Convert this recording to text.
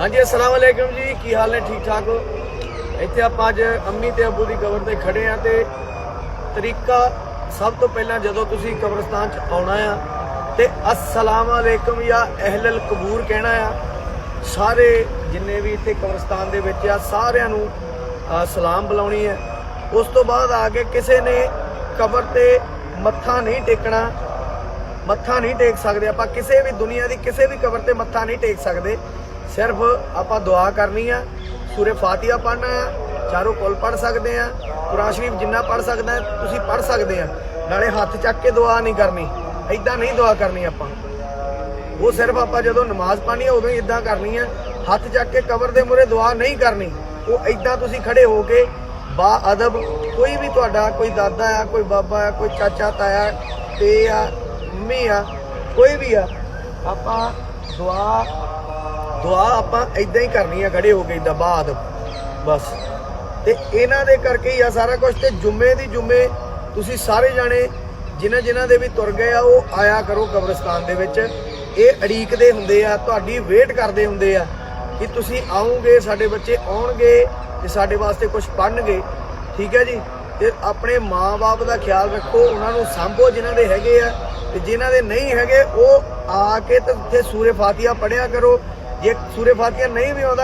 ਹਾਂਜੀ, ਅਸਲਾਮ ਅਲੈਕਮ ਜੀ, ਕੀ ਹਾਲ ਨੇ? ਠੀਕ ਠਾਕ ਹੋ? ਇੱਥੇ ਆਪਾਂ ਅੱਜ ਅੰਮੀ ਤੇ ਅੱਬੂ ਦੀ ਕਬਰ ਤੇ ਖੜੇ ਆ ਤੇ ਤਰੀਕਾ ਸਭ ਤੋਂ ਪਹਿਲਾਂ ਜਦੋਂ ਤੁਸੀਂ ਕਬਰਸਤਾਨ ਚ ਆਉਣਾ ਆ ਤੇ ਅਸਲਾਮ ਅਲੈਕਮ ਜਾਂ ਅਹਿਲਲ ਕਬੂਰ ਕਹਿਣਾ ਆ, ਸਾਰੇ ਜਿੰਨੇ ਵੀ ਇੱਥੇ ਕਬਰਸਤਾਨ ਦੇ ਵਿੱਚ ਆ, ਸਾਰਿਆਂ ਨੂੰ ਸਲਾਮ ਬੁਲਾਉਣੀ ਹੈ ਉਸ ਤੋਂ ਬਾਅਦ ਆ ਕੇ ਕਿਸੇ ਨੇ ਕਬਰ ਤੇ ਮੱਥਾ ਨਹੀਂ ਟੇਕਣਾ, ਮੱਥਾ ਨਹੀਂ ਟੇਕ ਸਕਦੇ। ਆਪਾਂ ਕਿਸੇ ਵੀ ਦੁਨੀਆ ਦੀ ਕਿਸੇ ਵੀ ਕਬਰ ਤੇ ਮੱਥਾ ਨਹੀਂ ਟੇਕ ਸਕਦੇ। ਸਿਰਫ ਆਪਾਂ ਦੁਆ ਕਰਨੀ ਆ, ਸੂਰੇ ਫਾਤਿਹਾ ਪੜ੍ਹਨਾ ਆ, ਚਾਰੋਂ ਕੋਲ ਪੜ੍ਹ ਸਕਦੇ ਆ, ਕੁਰਾਨ ਸ਼ਰੀਫ ਜਿੰਨਾ ਪੜ੍ਹ ਸਕਦਾ ਤੁਸੀਂ ਪੜ੍ਹ ਸਕਦੇ ਆ। ਨਾਲੇ ਹੱਥ ਚੱਕ ਕੇ ਦੁਆ ਨਹੀਂ ਕਰਨੀ ਐਦਾਂ ਨਹੀਂ ਦੁਆ ਕਰਨੀ ਆਪਾਂ। ਉਹ ਸਿਰਫ ਆਪਾਂ ਜਦੋਂ ਨਮਾਜ਼ ਪੜ੍ਹਨੀ ਆ, ਉਦੋਂ ਹੀ ਇਦਾਂ ਕਰਨੀ ਆ। ਹੱਥ ਚੱਕ ਕੇ ਕਬਰ ਦੇ ਮੂਹਰੇ ਦੁਆ ਨਹੀਂ ਕਰਨੀ, ਉਹ ਐਦਾਂ ਤੁਸੀਂ ਖੜੇ ਹੋ ਕੇ ਬਾ ਅਦਬ ਕੋਈ ਵੀ ਤੁਹਾਡਾ, ਕੋਈ ਦਾਦਾ ਆ, ਕੋਈ ਬਾਬਾ ਆ, ਕੋਈ ਚਾਚਾ, ਤਾਇਆ ਤੇ ਆ ਮੰਮੀ ਆ, ਕੋਈ ਵੀ ਆ, ਆਪਾਂ ਦੁਆ ਦੁਆ ਆਪਾਂ ਐਦਾਂ ਹੀ ਕਰਨੀ ਆ, ਖੜੇ ਹੋ ਕੇ ਏਦਾਂ ਬਾਅਦ। ਬਸ। ਤੇ ਇਹਨਾਂ ਦੇ ਕਰਕੇ ਹੀ ਆ ਸਾਰਾ ਕੁਝ ਤੇ ਜੁਮੇ ਦੀ ਜੁਮੇ ਤੁਸੀਂ ਸਾਰੇ ਜਾਣੇ ਜਿਨ੍ਹਾਂ ਜਿਨ੍ਹਾਂ ਦੇ ਵੀ ਤੁਰ ਗਏ ਆ, ਉਹ ਆਇਆ ਕਰੋ ਕਬਰਸਤਾਨ ਦੇ ਵਿੱਚ। ਇਹ ਅੜੀਕਦੇ ਹੁੰਦੇ ਆ, ਤੁਹਾਡੀ ਵੇਟ ਕਰਦੇ ਹੁੰਦੇ ਆ ਕਿ ਤੁਸੀਂ ਆਓਗੇ, ਸਾਡੇ ਬੱਚੇ ਆਉਣਗੇ ਤੇ ਸਾਡੇ ਵਾਸਤੇ ਕੁਝ ਪੜਨਗੇ ਠੀਕ ਹੈ ਜੀ? ਤੇ ਆਪਣੇ ਮਾਪੇ ਦਾ ਖਿਆਲ ਰੱਖੋ, ਉਹਨਾਂ ਨੂੰ ਸੰਭੋ ਜਿਨ੍ਹਾਂ ਦੇ ਹੈਗੇ ਆ। ਤੇ ਜਿਨ੍ਹਾਂ ਦੇ ਨਹੀਂ ਹੈਗੇ, ਉਹ ਆ ਕੇ ਤੇ ਉੱਥੇ ਸੂਰੇ ਫਾਤਿਹਾ ਪੜਿਆ ਕਰੋ। ਜੇ ਸੂਰੇ ਫਾਤਿਹਾ ਨਹੀਂ ਵੀ ਆਉਂਦਾ